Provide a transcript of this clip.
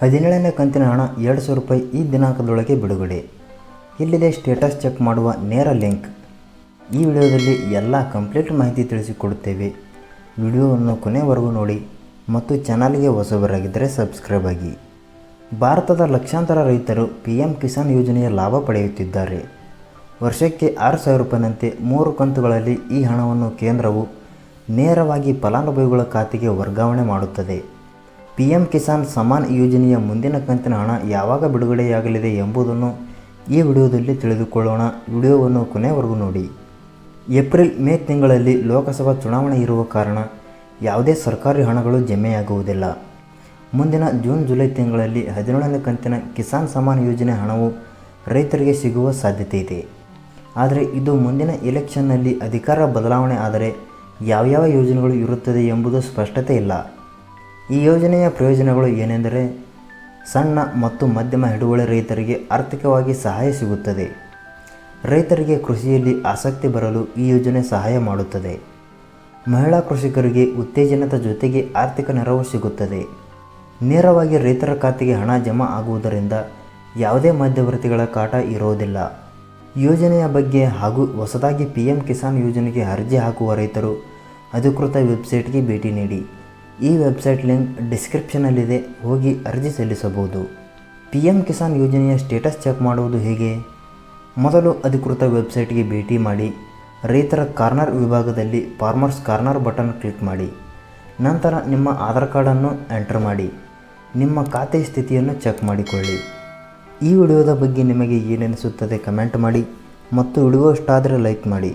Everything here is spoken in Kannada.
ಹದಿನೇಳನೇ ಕಂತಿನ ಹಣ ಎರಡು ಸಾವಿರ ರೂಪಾಯಿ ಈ ದಿನಾಂಕದೊಳಗೆ ಬಿಡುಗಡೆ. ಇಲ್ಲಿದೆ ಸ್ಟೇಟಸ್ ಚೆಕ್ ಮಾಡುವ ನೇರ ಲಿಂಕ್ ಈ ವಿಡಿಯೋದಲ್ಲಿ ಎಲ್ಲ ಕಂಪ್ಲೀಟ್ ಮಾಹಿತಿ ತಿಳಿಸಿಕೊಡುತ್ತೇವೆ. ವಿಡಿಯೋವನ್ನು ಕೊನೆವರೆಗೂ ನೋಡಿ ಮತ್ತು ಚಾನಲ್ಗೆ ಹೊಸಬರಾಗಿದ್ದರೆ ಸಬ್ಸ್ಕ್ರೈಬ್ ಆಗಿ. ಭಾರತದ ಲಕ್ಷಾಂತರ ರೈತರು ಪಿ ಎಂ ಕಿಸಾನ್ ಯೋಜನೆಯ ಲಾಭ ಪಡೆಯುತ್ತಿದ್ದಾರೆ. ವರ್ಷಕ್ಕೆ ಆರು ಸಾವಿರ ರೂಪಾಯಿನಂತೆ ಮೂರು ಕಂತುಗಳಲ್ಲಿ ಈ ಹಣವನ್ನು ಕೇಂದ್ರವು ನೇರವಾಗಿ ಫಲಾನುಭವಿಗಳ ಖಾತೆಗೆ ವರ್ಗಾವಣೆ ಮಾಡುತ್ತದೆ. ಪಿ ಎಂ ಕಿಸಾನ್ ಸಮಾನ್ ಯೋಜನೆಯ ಮುಂದಿನ ಕಂತಿನ ಹಣ ಯಾವಾಗ ಬಿಡುಗಡೆಯಾಗಲಿದೆ ಎಂಬುದನ್ನು ಈ ವಿಡಿಯೋದಲ್ಲಿ ತಿಳಿದುಕೊಳ್ಳೋಣ. ವಿಡಿಯೋವನ್ನು ಕೊನೆವರೆಗೂ ನೋಡಿ. ಏಪ್ರಿಲ್, ಮೇ ತಿಂಗಳಲ್ಲಿ ಲೋಕಸಭಾ ಚುನಾವಣೆ ಇರುವ ಕಾರಣ ಯಾವುದೇ ಸರ್ಕಾರಿ ಹಣಗಳು ಜಮೆಯಾಗುವುದಿಲ್ಲ. ಮುಂದಿನ ಜೂನ್, ಜುಲೈ ತಿಂಗಳಲ್ಲಿ ಹದಿನೇಳನೇ ಕಂತಿನ ಕಿಸಾನ್ ಸಮಾನ್ ಯೋಜನೆ ಹಣವು ರೈತರಿಗೆ ಸಿಗುವ ಸಾಧ್ಯತೆ ಇದೆ. ಆದರೆ ಇದು ಮುಂದಿನ ಎಲೆಕ್ಷನ್ನಲ್ಲಿ ಅಧಿಕಾರ ಬದಲಾವಣೆ ಆದರೆ ಯಾವ್ಯಾವ ಯೋಜನೆಗಳು ಇರುತ್ತದೆ ಎಂಬುದು ಸ್ಪಷ್ಟತೆ ಇಲ್ಲ. ಈ ಯೋಜನೆಯ ಪ್ರಯೋಜನಗಳು ಏನೆಂದರೆ ಸಣ್ಣ ಮತ್ತು ಮಧ್ಯಮ ಹಿಡುವಳಿ ರೈತರಿಗೆ ಆರ್ಥಿಕವಾಗಿ ಸಹಾಯ ಸಿಗುತ್ತದೆ. ರೈತರಿಗೆ ಕೃಷಿಯಲ್ಲಿ ಆಸಕ್ತಿ ಬರಲು ಈ ಯೋಜನೆ ಸಹಾಯ ಮಾಡುತ್ತದೆ. ಮಹಿಳಾ ಕೃಷಿಕರಿಗೆ ಉತ್ತೇಜನದ ಜೊತೆಗೆ ಆರ್ಥಿಕ ನೆರವು ಸಿಗುತ್ತದೆ. ನೇರವಾಗಿ ರೈತರ ಖಾತೆಗೆ ಹಣ ಜಮಾ ಆಗುವುದರಿಂದ ಯಾವುದೇ ಮಧ್ಯವರ್ತಿಗಳ ಕಾಟ ಇರೋದಿಲ್ಲ ಯೋಜನೆಯ ಬಗ್ಗೆ ಹಾಗೂ ಹೊಸದಾಗಿ ಪಿ ಎಂ ಕಿಸಾನ್ ಯೋಜನೆಗೆ ಅರ್ಜಿ ಹಾಕುವ ರೈತರು ಅಧಿಕೃತ ವೆಬ್ಸೈಟ್ಗೆ ಭೇಟಿ ನೀಡಿ. ಈ ವೆಬ್ಸೈಟ್ ಲಿಂಕ್ ಡಿಸ್ಕ್ರಿಪ್ಷನಲ್ಲಿದೆ. ಹೋಗಿ ಅರ್ಜಿ ಸಲ್ಲಿಸಬಹುದು. ಪಿ ಎಂ ಕಿಸಾನ್ ಯೋಜನೆಯ ಸ್ಟೇಟಸ್ ಚೆಕ್ ಮಾಡುವುದು ಹೇಗೆ? ಮೊದಲು ಅಧಿಕೃತ ವೆಬ್ಸೈಟ್ಗೆ ಭೇಟಿ ಮಾಡಿ, ರೈತರ ಕಾರ್ನರ್ ವಿಭಾಗದಲ್ಲಿ ಫಾರ್ಮರ್ಸ್ ಕಾರ್ನರ್ ಬಟನ್ ಕ್ಲಿಕ್ ಮಾಡಿ, ನಂತರ ನಿಮ್ಮ ಆಧಾರ್ ಕಾರ್ಡನ್ನು ಎಂಟರ್ ಮಾಡಿ, ನಿಮ್ಮ ಖಾತೆ ಸ್ಥಿತಿಯನ್ನು ಚೆಕ್ ಮಾಡಿಕೊಳ್ಳಿ. ಈ ವಿಡಿಯೋದ ಬಗ್ಗೆ ನಿಮಗೆ ಏನೆನಿಸುತ್ತದೆ ಕಮೆಂಟ್ ಮಾಡಿ, ಮತ್ತು ವಿಡಿಯೋ ಇಷ್ಟ ಆದರೆ ಲೈಕ್ ಮಾಡಿ.